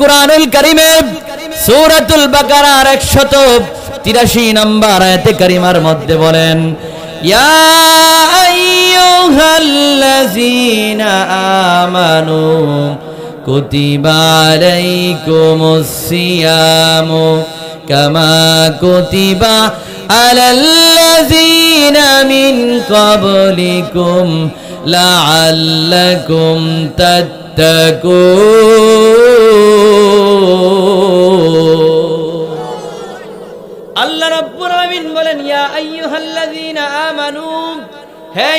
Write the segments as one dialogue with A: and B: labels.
A: কোরআনুল কারিমে সূরাতুল বাকারার 183 নম্বর আয়াতে কারিমার মধ্যে বলেন, ইয়া আইয়ুহাল্লাযীনা আমানু কুতিবা আলাইকুমুস সিয়ামু কামা কুতিবা আলাল্লাযীনা মিন ক্বাবলিকুম লাআল্লাকুম তাত্তাকুন। আল্লাহ রাব্বুল আলামিন বলেন, ইয়া আইয়ুহাল্লাযীনা আমানু, হে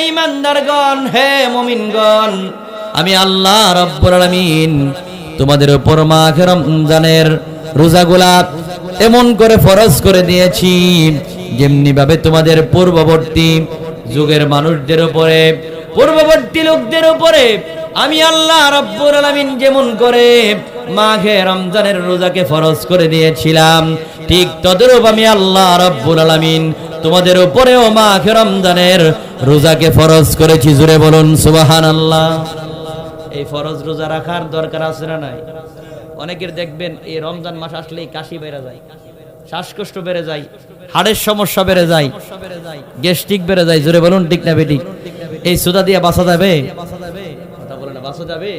A: হে মুমিনগণ, আমি আল্লাহ রাব্বুল তোমাদের উপর রমজানের এমন করে ফরজ করে দিয়েছি যেমনি ভাবে তোমাদের পূর্ববর্তী যুগের মানুষদের উপরে, পূর্ববর্তী লোকদের উপরে আমি আল্লাহ রব্বুল আলামিন যেমন করে মাঘে রমজানের রোজাকে ফরজ করে দিয়েছিলাম। ঠিক তদরূপ আমি আল্লাহ রব্বুল আলামিন তোমাদের উপরেও মাঘে রমজানের রোজাকে ফরজ করেছি। জুড়ে বলুন, সুবহানাল্লাহ। এই ফরজ রোজা রাখার দরকার আছে না নাই? অনেকের দেখবেন, এই রমজান মাস আসলেই কাশি বেড়ে যায়, শ্বাসকষ্ট বেড়ে যায়, হাড়ের সমস্যা বেড়ে যায়, গ্যাস্ট্রিক বেড়ে যায়। জোরে বলুন, ঠিক না বেটি এই সুদা দিয়ে বাঁচা যাবে? কথা বলে না, বাঁচা যাবে?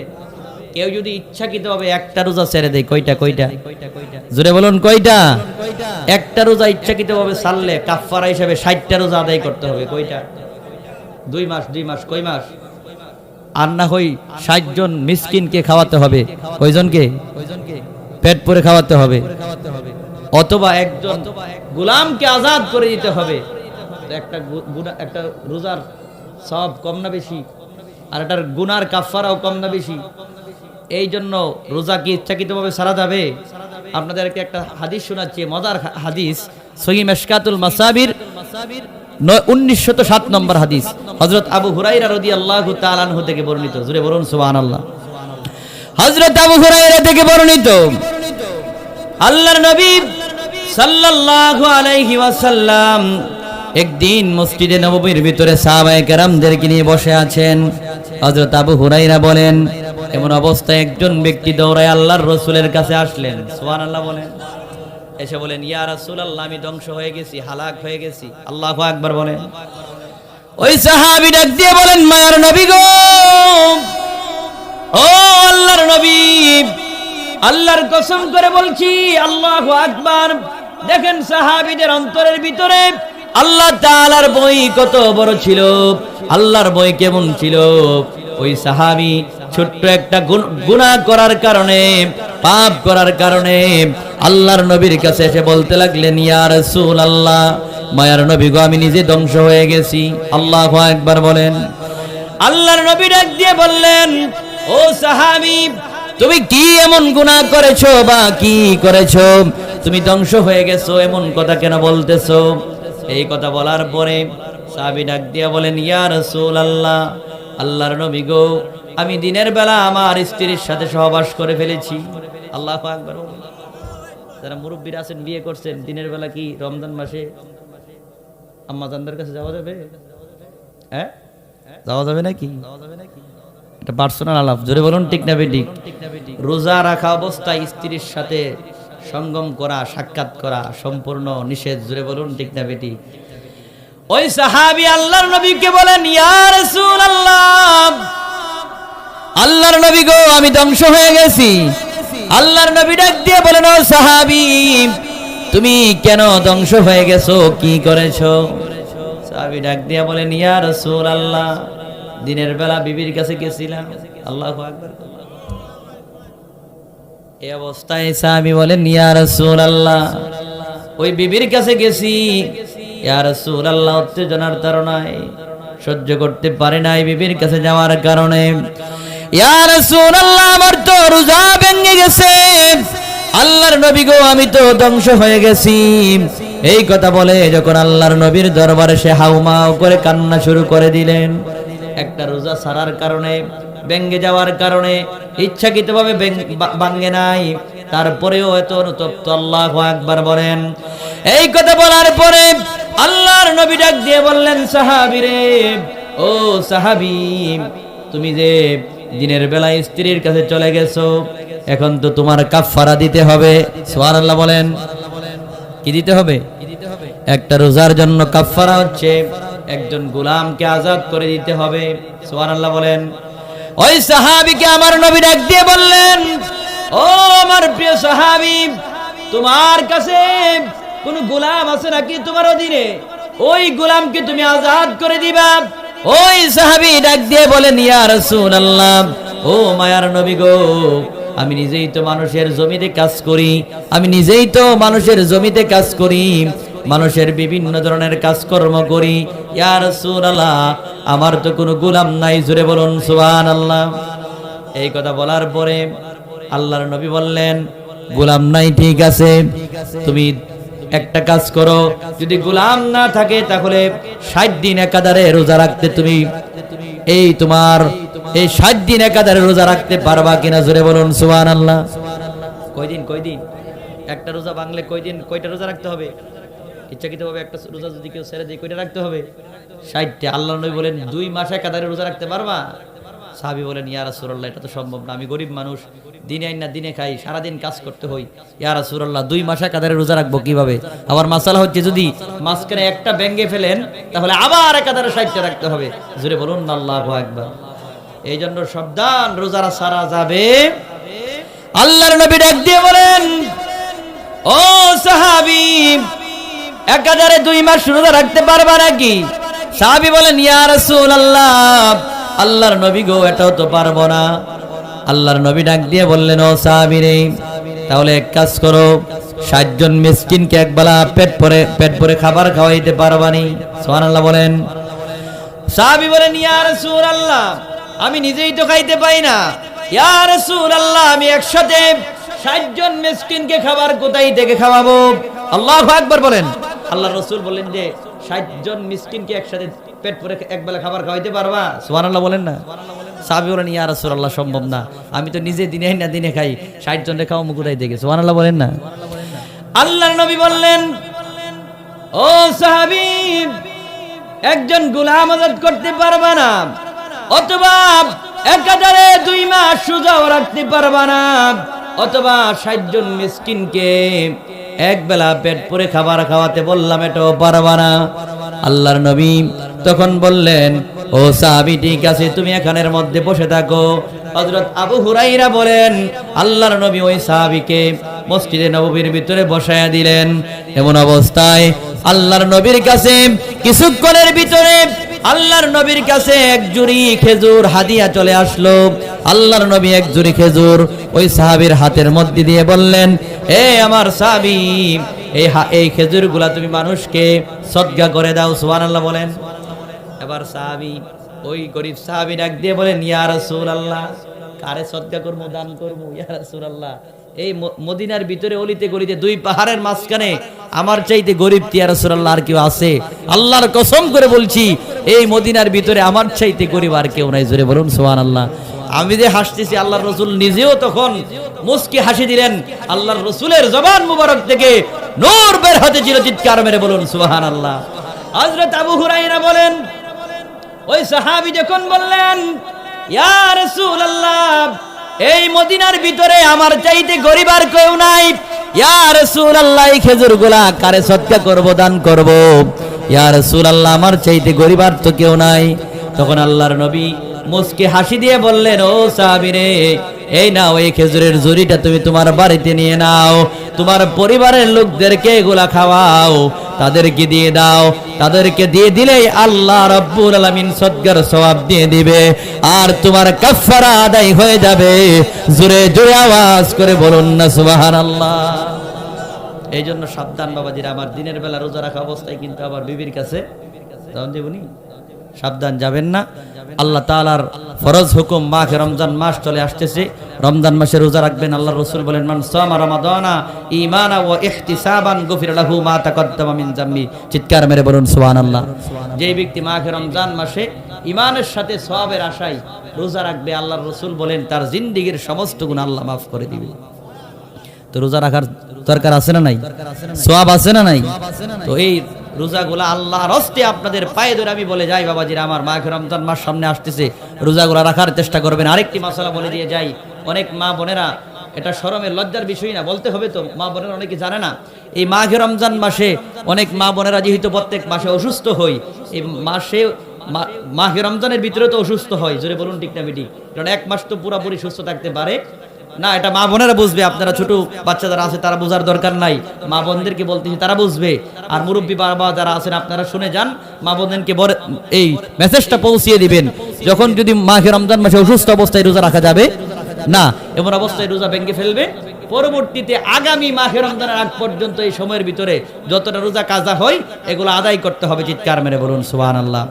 A: কেউ যদি ইচ্ছাকৃত ভাবে একটা রোজা ছেড়ে দেয়, কয়টা কয়টা? জোরে বলুন, কয়টা? একটা রোজা ইচ্ছাকৃত ভাবে ছাড়লে কাফারা হিসাবে ষাটটা রোজা আদায় করতে হবে, কয়টা? দুই মাস দুই মাস, কয় মাস? আর না হই ষাট জন মিসকিনকে খাওয়াতে হবে, কয়জনকে? পেট পরে খাওয়াতে হবে। অথবা একজন গোলামকে আজাদ করে দিতে হবে। একটা একটা রোজার সব কম না বেশি, আর এটার গুনার কাফারাও কম না বেশি। এই জন্য রোজা কি ইচ্ছাকৃতভাবে সারা যাবে? আপনাদেরকে একটা হাদিস শোনাচ্ছি, মজার হাদিস, সহি মেশকাতুল মাসাবির উনিশশত সাত নম্বর হাদিস। হজরত আবু হুরাইরা রদি আল্লাহ তালানহু থেকে বর্ণিত। জুড়ে বলুন সুবাহ আল্লাহ হজরত আবু হুরাইরা থেকে বর্ণিত। আল্লাহর নবী সাল্লাল্লাহু আলাইহি ওয়াসাল্লাম একদিন মসজিদে নববীর ভিতরে সাহাবায়ে কেরামদেরকে নিয়ে বসে আছেন। হযরত আবু হুরাইরা বলেন এমন অবস্থায় একজন ব্যক্তি দৌড়ায় আল্লাহর রসুলের কাছে আসলেন। সোহান আল্লাহ বলেন। এসে বলেন, ইয়া রাসূলুল্লাহ, আমি ধ্বংস হয়ে গেছি, হালাক হয়ে গেছি। আল্লাহু আকবার বলেন। ওই সাহাবী ডাক দিয়ে বলেন, মায়ার নবী গো! ও আল্লাহর নবী! আল্লাহর কসম করে বলছি, আল্লাহ আকবার। দেখেন সাহাবিদের অন্তরের ভিতরে আল্লাহ তাআলার বই কত বড় ছিল, আল্লাহর বই কেমন ছিল। ওই সাহাবী ছোট্ট একটা গুনাহ করার কারণে, পাপ করার কারণে আল্লাহর নবীর কাছে এসে বলতে লাগলেন, ইয়া আল্লাহ মায়ার নবী গো, আমি নিজে ধ্বংস হয়ে গেছি। আল্লাহু একবার বলেন। আল্লাহর নবী ডাক দিয়ে বললেন, ও সাহাবী, তুমি কি এমন গুনাহ করেছ বা কি করেছ? তুমি ধ্বংস হয়ে গেছো, এমন কথা কেন বলতেছো? এই কথা বলার পরে সাহাবি ডাক দিয়া বলেন, ইয়া রাসূলুল্লাহ আল্লাহর নবী গো, আমি দিনের বেলা আমার স্ত্রীর সাথে সহবাস করে ফেলেছি। আল্লাহু আকবার। যারা মুরব্বীরা আছেন, বিয়ে করছেন, দিনের বেলা কি রমজান মাসে আম্মাজানদের কাছে যাওয়া যাবে? হ্যাঁ? যাওয়া যাবে নাকি? এটা পার্সোনাল আলাপ। জোরে বলুন, ঠিক না বেটি রোজা রাখা অবস্থায় স্ত্রীর সাথে সঙ্গম করা, সাক্ষাৎ করা সম্পূর্ণ নিষেধ। জোরে বলুন, ঠিক না বেটি ওই সাহাবি আল্লাহর নবীকে বলেন, ইয়া আল্লাহ আল্লাহর নবী গো, আমি ধ্বংস হয়ে গেছি। আল্লাহর নবী ডাক দিয়ে বলেন, ও সাহাবি, তুমি কেন ধ্বংস হয়ে গেছো? কি করেছ? সাহাবি ডাক দিয়ে বলেন, ইয়া রাসূল আল্লাহ দিনের বেলা বিবির কাছে গেছিলাম। আল্লাহু আকবার। এই অবস্থায় সাহাবি বলেন, ইয়া রাসূল আল্লাহ ওই বিবির কাছে গেছি। ইয়া রাসূল আল্লাহ উত্তেজনার তাড়নায় সহ্য করতে পারে নাই বিবির কাছে যাওয়ার কারণে। ইয়া রাসূলুল্লাহ, আমার তো রোজা ভেঙে গেছে। আল্লাহর নবী গো, আমি তো ধ্বংস হয়ে গেছি। এই কথা বলে যখন আল্লাহর নবীর দরবারে সে হাউমাউ করে কান্না শুরু করে দিলেন। একটা রোজা ছাড়ার কারণে ব্যঙ্গে যাওয়ার কারণে, ইচ্ছাকৃতভাবে ভাঙ্গে নাই। তারপরেও এত অনুতপ্ত আল্লাহ একবার বলেন। এই কথা বলার পরে আল্লাহর নবী ডাক দিয়ে বললেন, সাহাবি রে, ও সাহাবি, তুমি যে দিনের বেলায় স্ত্রীর কাছে চলে গেছো, এখন তো তোমার কাফফারা দিতে হবে। সোয়ার আল্লাহ বলেন। কি দিতে হবে? একটা রোজার জন্য কাফফারা হচ্ছে একজন গোলামকে আজাদ করে দিতে হবে। সোয়ার আল্লাহ বলেন। ওই সাহাবিকে আমার নবী ডাক দিয়ে বললেন, ও আমার প্রিয় সাহাবী, তোমার কাছে কোন গোলাম আছে নাকি তোমার অধীনে? ওই গোলামকে তুমি আজাদ করে দিবা। ওই সাহাবী ডাক দিয়ে বলেন, ইয়া রাসূলুল্লাহ, ও মায়ার নবী গো, আমি নিজেই তো মানুষের জমিতে কাজ করি, আমি নিজেই তো মানুষের জমিতে কাজ করি, মানুষের বিভিন্ন ধরনের কাজকর্ম করি। ইয়া রাসূলুল্লাহ, আমার তো কোনো গোলাম নাই জুড়ে বলুন, সুবহানাল্লাহ। এই কথা বলার পরে আল্লাহর নবী বললেন, গোলাম নাই, ঠিক আছে। তুমি একটা কাজ করো। যদি গোলাম না থাকে, তাহলে ষাট দিন একাধারে রোজা রাখতে তুমি। এই তোমার, এই ষাট দিন একাধারে রোজা রাখতে পারবা কিনা জোরে বলুন সুবান আল্লাহ কয়দিন কয়দিন? একটা রোজা বাংলে কয়দিন, কয়টা রোজা রাখতে হবে? ইচ্ছাকৃতভাবে একটা রোজা যদি কেউ ছেড়ে দিয়ে, কয়টা রাখতে হবে? ষাটটা। আল্লাহ নবী বলেন, দুই মাস একাধারে রোজা রাখতে পারবা? সাহাবি বলেন, ইয়া রাসূলুল্লাহ, এটা তো সম্ভব না, আমি গরিব মানুষ, দিনে আইন না, দিনে খাই, সারাদিন কাজ করতে হই। ইয়া রাসূলুল্লাহ, দুই মাস একাধারে রোজা রাখব কীভাবে? আবার মাসালা হচ্ছে, যদি মাঝখানে একটা ব্যাঙ্গে ফেলেন, তাহলে আবার একাধারে ষাটটা রাখতে হবে। জুড়ে বলুন, আল্লাহু আকবার। এই জন্য সাবধান রোজারা সারা যাবে। আল্লাহর নবী ডাক দিয়ে বলেন, ও সাহাবী, একাধারে দুই মাস রোজা রাখতে পারবা নাকি? সাহাবী বলেন, ইয়া রাসূলুল্লাহ আল্লাহর নবী গো, এটাও তো পারব না। আল্লাহর নবী ডাক দিয়ে বললেন, ও সাহাবী রে তাহলে এক কাজ করো ষাটজন মিসকিনকে একবেলা পেট ভরে পেট ভরে খাবার খাওয়াইতে পারবানি। সুবহানাল্লাহ বলেন। সাহাবী বলেন, ইয়া রাসূলুল্লাহ, আমি নিজেই তো খাইতে পাই না। ইয়ার ইয়া রাসূলুল্লাহ, আমি একসাথে 60 জন মিসকিনকে খাবার কোথায় থেকে খাওয়াবো? আল্লাহু আকবার বলেন। আল্লাহ রাসূল বলেন যে 60 জন মিসকিনকে একসাথে পেট ভরে একবেলা খাবার খাওয়াইতে পারবা? সুবহানাল্লাহ বলেন না। সাহাবী বলেন, ইয়া রাসূলুল্লাহ, সম্ভব না। আমি তো নিজে দিনে না দিনে খাই। 60 জনের খাওয়া কোথায় থেকে সুবহানাল্লাহ বলেন না। আল্লাহর নবী বললেন, ও সাহাবী, একজন গোলাম আজাদ করতে পারবা না, অথবা একাধারে দুই মাস সুজাও রাখতে পারবা না, অথবা ষাটজন মিসকিনকে এক বেলা পেট পরে খাবার খাওয়াতে বললাম, এটাও পারবা না। আল্লাহর নবী তখন বললেন, ও সাহাবি, ঠিক আছে, তুমি এখানের মধ্যে বসে থাকো। হযরত আবু হুরাইরা বলেন, আল্লাহর নবী ওই সাহাবীকে মসজিদে নববীর ভিতরে বসায়া দিলেন। এমন অবস্থায় আল্লাহর নবীর কাছে কিছুক্ষণের ভিতরে আল্লাহর নবীর কাছে এক জুড়ি খেজুর হাদিয়া চলে আসলো। আল্লাহর নবী এক জুড়ি খেজুর ওই সাহাবীর হাতের মধ্যে দিয়ে বললেন, এ আমার সাহাবী, এই এই খেজুরগুলা তুমি মানুষকে সদগা করে দাও। সুবহানাল্লাহ বলেন। এবার সাহাবী, ওই গরিব সাহাবী ডাক দিয়ে বলেন, ইয়া রাসূলুল্লাহ, কারে সদকা করব দান করব ইয়া রাসূলুল্লাহ? এই মদিনার ভিতরে অলিতে গলিতে দুই পাহাড়ের মাঝখানে আমার চাইতে গরিব তিয়া রাসূলুল্লাহ আর কেউ আছে? আল্লাহর কসম করে বলছি, এই মদিনার ভিতরে আমার চাইতে গরিব আর কেউ নাই। জোরে বলুন, সুবহানাল্লাহ। আমি যে হাসতেছি, আল্লাহর রসুল নিজেও তখন মুস্কি হাসি দিলেন। আল্লাহর রসুলের জবান মুবারক থেকে নূর বের হতে ছিল, চিৎকার মেরে বলুন, সুবহানাল্লাহ। হযরত আবু হুরায়রা বলেন ওই সাহাবি যখন বললেন এই মদিনার ভিতরে আমার চাইতে গরিব আর কেউ নাই। ইয়া রাসূলুল্লাহ, এই খেজুরগুলা কারে সদকা করব, দান করব? ইয়া রাসূলুল্লাহ, আমার চাইতে গরিব আর তো কেউ নাই। তখন আল্লাহর নবী মুস্কে হাসি দিয়ে বললেন, ও সাহাবী রে, এই নাও এই খেজুরের জুড়িটা তুমি তোমার বাড়িতে নিয়ে নাও। তোমার পরিবারের লোকদেরকে এগুলা খাওয়াও। তাদেরকে দিয়ে দাও। তাদেরকে দিয়ে দিলেই আল্লাহ রব্বুল আলমিন সদ্গার সবাব দিয়ে দিবে। আর তোমার কাফারা আদায় হয়ে যাবে। জোরে জোরে আওয়াজ করে বলুন না সুবাহান আল্লাহ এই জন্য সাবধান বাবাজিরা, আমার দিনের বেলা রোজা রাখা অবস্থায় কিন্তু আবার বিবির কাছে সাবধান যাবেন না। আল্লাহ তাআলার ফরজ হুকুম মাঘে রমজান মাস চলে আসতেছে। রমজান মাসে রোজা রাখবেন। আল্লাহ রসুল বলেন মান সামা রমাদানা ঈমানা ওয়া ইহতিসাবান গুফির লাহু মা তাকদ্দামা মিন জাম্বি চিৎকার মেরে বলুন সুবহানাল্লাহ। যেই ব্যক্তি মাঘে রমজান মাসে ঈমানের সাথে সওয়াবের আশায় রোজা রাখবে আল্লাহর রসুল বলেন তার জিন্দেগীর সমস্ত গুণ আল্লাহ মাফ করে দিবে। তো রোজা রাখার দরকার আছে না নাই? সোয়াব আছে না নাই? তো এই রোজাগুলা আল্লাহর হস্তে আপনাদের পায়ে ধরে আমি বলে যাই, বাবাজিরা, আমার মা রমজান মাস সামনে আসতেছে। রোজাগুলা রাখার চেষ্টা করবেন। আরেকটি মশলা বলে দিয়ে যাই। অনেক মা বোনেরা, এটা শরমের লজ্জার বিষয় না, বলতে হবে তো, মা বোনেরা অনেকে জানে না। এই মাঘে রমজান মাসে অনেক মা বোনেরা যেহেতু প্রত্যেক মাসে অসুস্থ হই, এই মাসে মাঘে রমজানের ভিতরে তো অসুস্থ হয়। জোরে বলুন ঠিক না কারণ এক মাস তো পুরোপুরি সুস্থ থাকতে পারে। না, এটা মা বোনেরা বুঝবে, আপনারা ছোট বাচ্চা যারা আছে, তারা বোঝার দরকার নাই। মা বোনদেরকে বলতেছি, তারা বুঝবে। আর মুরব্বী বাবা যারা আছেন, আপনারা শুনে যান, মা বোনদেরকে এই মেসেজটা পৌঁছিয়ে দিবেন। যখন যদি মাঘে রমজান মাসে অসুস্থ অবস্থায় রোজা রাখা যাবে, না, এমন অবস্থায় রোজা ভেঙে ফেলবে। পরবর্তীতে আগামী মাঘে রমজানের আগ পর্যন্ত এই সময়ের ভিতরে যতটা রোজা কাজা হয়, এগুলো আদায় করতে হবে, চিৎকার মেরে বলুন সুবাহ আল্লাহ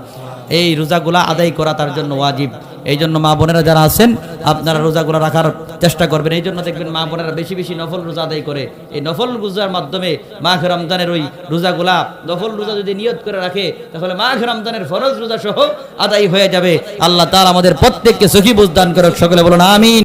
A: এই রোজাগুলা আদায় করা তার জন্য ওয়াজিব। এই জন্য মা বোনেরা যারা আছেন, আপনারা রোজাগুলো রাখার চেষ্টা করবেন। এই জন্য দেখবেন মা বোনেরা বেশি বেশি নফল রোজা আদায় করে। এই নফল রোজার মাধ্যমে মাঘ রমজানের ওই রোজাগুলা, নফল রোজা যদি নিয়ত করে রাখে, তাহলে মাঘ রমজানের ফরজ রোজা সহ আদায় হয়ে যাবে। আল্লাহ তাআলা আমাদের প্রত্যেককে সখী বুঝদান করে সকলে বলুন, আমিন।